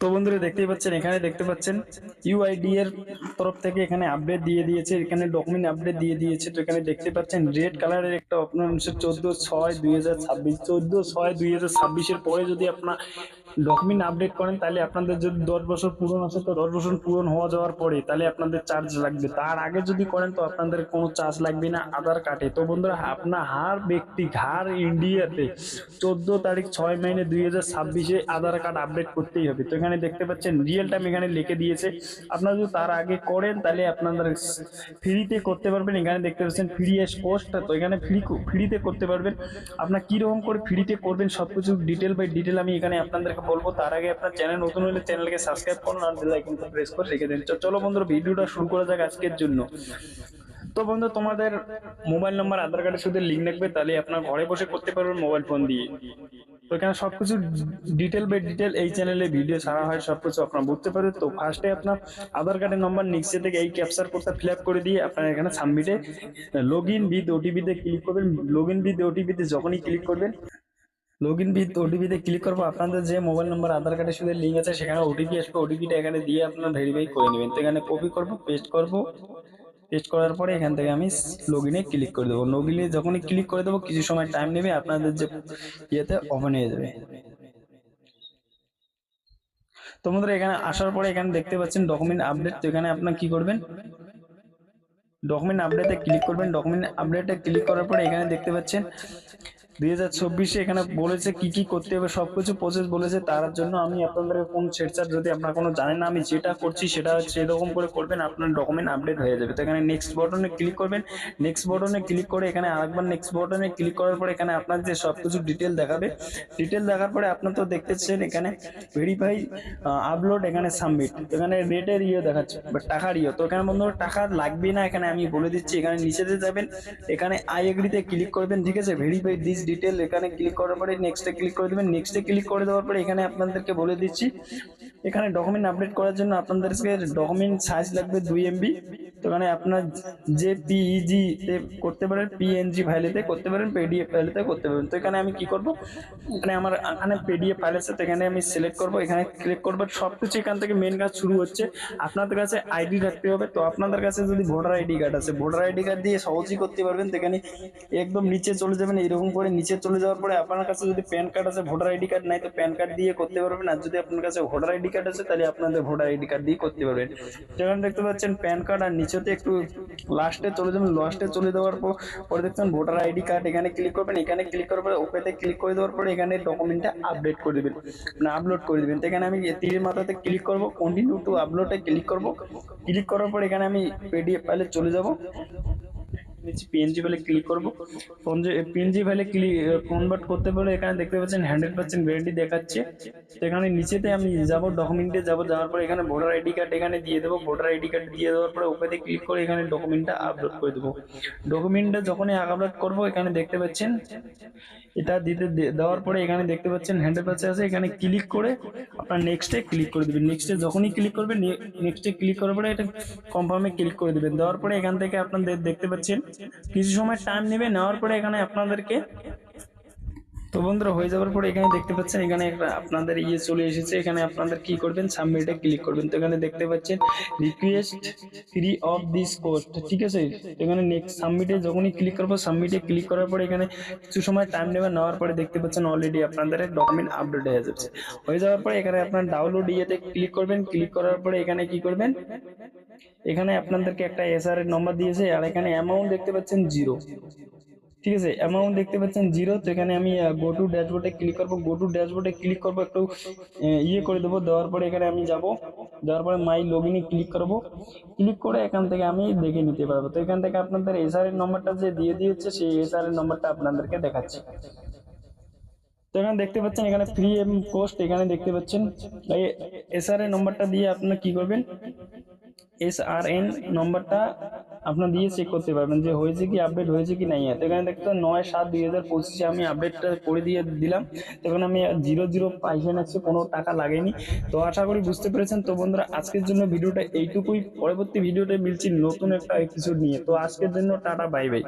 তো বন্ধুরা দেখতেই পাচ্ছেন, এখানে দেখতে পাচ্ছেন ইউআইডি এর তরফ থেকে এখানে আপডেট দিয়ে দিয়েছে, এখানে ডকুমেন্ট আপডেট দিয়ে দিয়েছে, তো এখানে দেখতে পাচ্ছেন রেড কালারের একটা আপনার চোদ্দ ছয় দুই হাজার ছাব্বিশ, চোদ্দ ছয় দুই হাজার ছাব্বিশের পরে যদি আপনার ডকুমেন্ট আপডেট করেন, তাহলে আপনাদের যদি দশ বছর পূরণ আছে, তো দশ বছর পূরণ হওয়া যাওয়ার পরে তাহলে আপনাদের চার্জ লাগবে। তার আগে যদি করেন, তো আপনাদের কোনো চার্জ লাগবে না, আধার কার্ডে তো বন্ধুরা, আপনার হার ব্যক্তি হার ইন্ডিয়াতে চোদ্দ তারিখ ছয় মাইনে দুই হাজার ছাব্বিশে আধার কার্ড আপডেট করতেই হবে। তো এখানে দেখতে পাচ্ছেন রিয়েল টাইম এখানে লিখে দিয়েছে। আপনারা যদি তার আগে করেন, তাহলে আপনাদের ফ্রিতে করতে পারবেন। এখানে দেখতে পাচ্ছেন ফ্রি এস পোস্ট তো এখানে ফ্রি ফ্রিতে করতে পারবেন। আপনার কীরকম করে ফ্রিতে করবেন সব কিছু ডিটেল বাই ডিটেল আমি এখানে আপনাদেরকে বলব। তার আগে আপনার চ্যানেল নতুন হলে চ্যানেলকে সাবস্ক্রাইব করুন আর বেল আইকনটা প্রেস করে রেখে দিন। চলো বন্ধুরা ভিডিওটা শুরু করা যাক আজকের জন্য। তো বন্ধু, তোমাদের মোবাইল নাম্বার, আধার কার্ডের সাথে লিঙ্ক রাখবে, তাহলে আপনার ঘরে বসে করতে পারবেন মোবাইল ফোন দিয়ে। তো এখানে সবকিছু ডিটেল বাই ডিটেল এই চ্যানেলে ভিডিও ছাড়া হয়, সবকিছু আপনারা বুঝতে পারবেন। তো ফার্স্টে আপনার আধার কার্ডের নম্বর নিচে থেকে এই ক্যাপচার কোডটা ফিল আপ করে দিয়ে আপনার এখানে সাবমিটে লগ ইন উইথ ওটিপিতে ক্লিক করবেন। লগ ইন উইথ ওটিপিতে যখনই ক্লিক করবেন লগ ইন উইথ ওটিপিতে ক্লিক করব আপনাদের যে মোবাইল নাম্বার আধার কার্ডের সাথে লিঙ্ক আছে, সেখানে ওটিপি আসবে। ওটিপিটা এখানে দিয়ে আপনার ভেরিফাই করে নেবেন। তো এখানে কপি করব পেস্ট করব। পেস্ট করার পরে এখান থেকে আমি লগ ইনে ক্লিক করে দেবো। লগ ইনে যখনই ক্লিক করে দেবো, কিছু সময় টাইম নেবে, আপনাদের যে ইয়েতে ওপেন হয়ে যাবে। তো বন্ধুরা, এখানে আসার পরে এখানে দেখতে পাচ্ছেন ডকুমেন্ট আপডেট তো এখানে আপনার কি করবেন? ডকুমেন্ট আপডেটে ক্লিক করবেন। ডকুমেন্ট আপডেটে ক্লিক করার পরে এখানে দেখতে পাচ্ছেন দুই হাজার চব্বিশে এখানে বলেছে কি কি করতে হবে সবকিছু প্রসেস বলেছে তার জন্য আমি আপনাদেরকে কোন সেটচার যদি আপনারা কোনো জানেন না আমি যেটা করছি সেটা সেরকম করে করবেন আপনার ডকুমেন্ট আপডেট হয়ে যাবে। তো এখানে নেক্সট বটনে ক্লিক করবেন নেক্সট বটনে ক্লিক করে এখানে আরেকবার নেক্সট বটনে ক্লিক করার পরে এখানে আপনার যে সব কিছু ডিটেল দেখাবে ডিটেল দেখার পরে আপনার তো দেখতেছেন এখানে ভেরিফাই আপলোড এখানে সাবমিট এখানে রেটের ইয়ে দেখাচ্ছে বা টাকার ইয়ে। তো এখানে বন্ধু টাকা লাগবে না এখানে আমি বলে দিচ্ছি এখানে নিচেতে যাবেন এখানে আই এগ্রিতে ক্লিক করবেন ঠিক আছে ভেরিফাই দিস ডিটেল এখানে ক্লিক করার পরে নেক্সটে ক্লিক করে দেবেন। নেক্সটে ক্লিক করে দেওয়ার পরে এখানে আপনাদেরকে বলে দিচ্ছি, এখানে ডকুমেন্ট আপডেট করার জন্য আপনাদেরকে ডকুমেন্ট সাইজ লাগবে দুই এমবি তো এখানে আপনার যে পিইজি তে করতে পারেন পিএনজি ফাইলেতে করতে পারেন পিডিএফ ফাইলেতে করতে পারেন। তো এখানে আমি কি করব? এখানে আমার এখানে পিডিএফ ফাইল আছে এখানে আমি সিলেক্ট করব। এখানে ক্লিক করব। সব কিছু এখান থেকে মেন কাজ শুরু হচ্ছে। আপনাদের কাছে আইডি রাখতে হবে। তো আপনাদের কাছে যদি ভোটার আইডি কার্ড আছে ভোটার আইডি কার্ড দিয়ে সহজেই করতে পারবেন। তো এখানে একদম নিচে চলে যাবেন, এরকম করে নিচে চলে যাওয়ার পরে আপনার কাছে যদি প্যান কার্ড আছে ভোটার আইডি কার্ড নাই, তো প্যান কার্ড দিয়ে করতে পারবেন। আর যদি আপনার কাছে ভোটার আইডি কার্ড আছে, তাহলে আপনাদের ভোটার আইডি কার্ড দিয়ে করতে পারবেন। যেখানে দেখতে পাচ্ছেন প্যান কার্ড আর নিচেতে একটু লাস্টে চলে যাবেন। লাস্টে চলে যাওয়ার পর পরে দেখছেন ভোটার আইডি কার্ড এখানে ক্লিক করবেন। এখানে ক্লিক করার পরে ওপেতে ক্লিক করে দেওয়ার পরে এখানে ডকুমেন্টটা আপডেট করে দেবেন। মানে আপলোড করে দেবেন। তো এখানে আমি তীরের মাথাতে ক্লিক করব। কন্টিনিউ টু আপলোডে ক্লিক করব। ক্লিক করার পর এখানে আমি পেডিএফ ফাইলে চলে যাব। নিচে পিএনজি ফাইলে ক্লিক করব। পিএনজি ফাইলে ক্লিক কনভার্ট করতে পারলে এখানে দেখতে পাচ্ছেন হান্ড্রেড পার্সেন্ট গ্যারেন্টি দেখাচ্ছে। এখানে নিচেতে আমি যাব ডকুমেন্টে যাব, যাওয়ার পরে এখানে ভোটার আইডি কার্ড এখানে দিয়ে দেবো। ভোটার আইডি কার্ড দিয়ে দেওয়ার পরে ওপেতে ক্লিক করে এখানে ডকুমেন্টটা আপলোড করে দেবো। ডকুমেন্টটা যখনই আপলোড করব, এখানে দেখতে পাচ্ছেন, এটা দিতে দেওয়ার পরে এখানে দেখতে পাচ্ছেন হ্যান্ডেল পাচ্ছে আছে। এখানে ক্লিক করে আপনার নেক্সটে ক্লিক করে দেবেন। নেক্সটে যখনই ক্লিক করবেন নেক্সটে ক্লিক করার পরে এটা কনফার্মে ক্লিক করে দেবেন। দেওয়ার পরে এখান থেকে আপনাদের দেখতে পাচ্ছেন কিছু সময় টাইম নেবে, নেওয়ার পরে এখানে আপনাদেরকে তো বন্ধুরা, হয়ে যাওয়ার পরে এখানে দেখতে পাচ্ছেন, এখানে একটা আপনাদের ইয়ে চলে এসেছে। এখানে আপনাদের কি করবেন? সাবমিটে ক্লিক করবেন। তো এখানে দেখতে পাচ্ছেন request free of this cost ঠিক আছে? এখানে নেক্সট সাবমিটে যখনই ক্লিক করব সাবমিটে ক্লিক করার পরে এখানে কিছু সময় টাইম নেবে, নেওয়ার পরে দেখতে পাচ্ছেন অলরেডি আপনাদের ডকুমেন্ট আপডেট হয়ে যাচ্ছে। হয়ে যাওয়ার পরে এখানে আপনার ডাউনলোড ইয়েতে ক্লিক করবেন। ক্লিক করার পরে এখানে কি করবেন? এখানে আপনাদেরকে একটা এসআর এর নম্বর দিয়েছে, আর এখানে অ্যামাউন্ট দেখতে পাচ্ছেন জিরো ঠিক আছে অ্যামাউন্ট দেখতে পাচ্ছেন জিরো তো এখানে আমি গো টু ড্যাশবোর্ডে ক্লিক করব। গো টু ড্যাশবোর্ডে ক্লিক করব, একটু ইয়ে করে দেবো। দেওয়ার পরে এখানে আমি যাব। যাওয়ার পরে মাই লগ ইনে ক্লিক করব। ক্লিক করে এখান থেকে আমি দেখে নিতে পারব। তো এখান থেকে আপনাদের এসআর এর নম্বরটা যে দিয়ে দিয়েছে, সেই এসআর এর নম্বরটা আপনাদেরকে দেখাচ্ছি। তো এখানে দেখতে পাচ্ছেন, এখানে ফ্রি এবং কোস্ট এখানে দেখতে পাচ্ছেন। এসআর এর নম্বরটা দিয়ে আপনারা কি করবেন? এস আর এন নম্বরটা আপনার দিয়ে চেক করতে পারবেন যে হয়েছে কি আপডেট হয়েছে কি নাই। তো এখানে দেখতে নয় সাত দুই হাজার পঁচিশে আমি আপডেটটা করে দিয়ে দিলাম। তখন আমি জিরো জিরো পাইসেন আছে কোনো টাকা লাগেনি। তো আশা করি বুঝতে পেরেছেন। তো বন্ধুরা, আজকের জন্য ভিডিওটা এইটুকুই। পরবর্তী ভিডিওটা মিলছি নতুন একটা এপিসোড নিয়ে। তো আজকের জন্য টাটা বাই বাই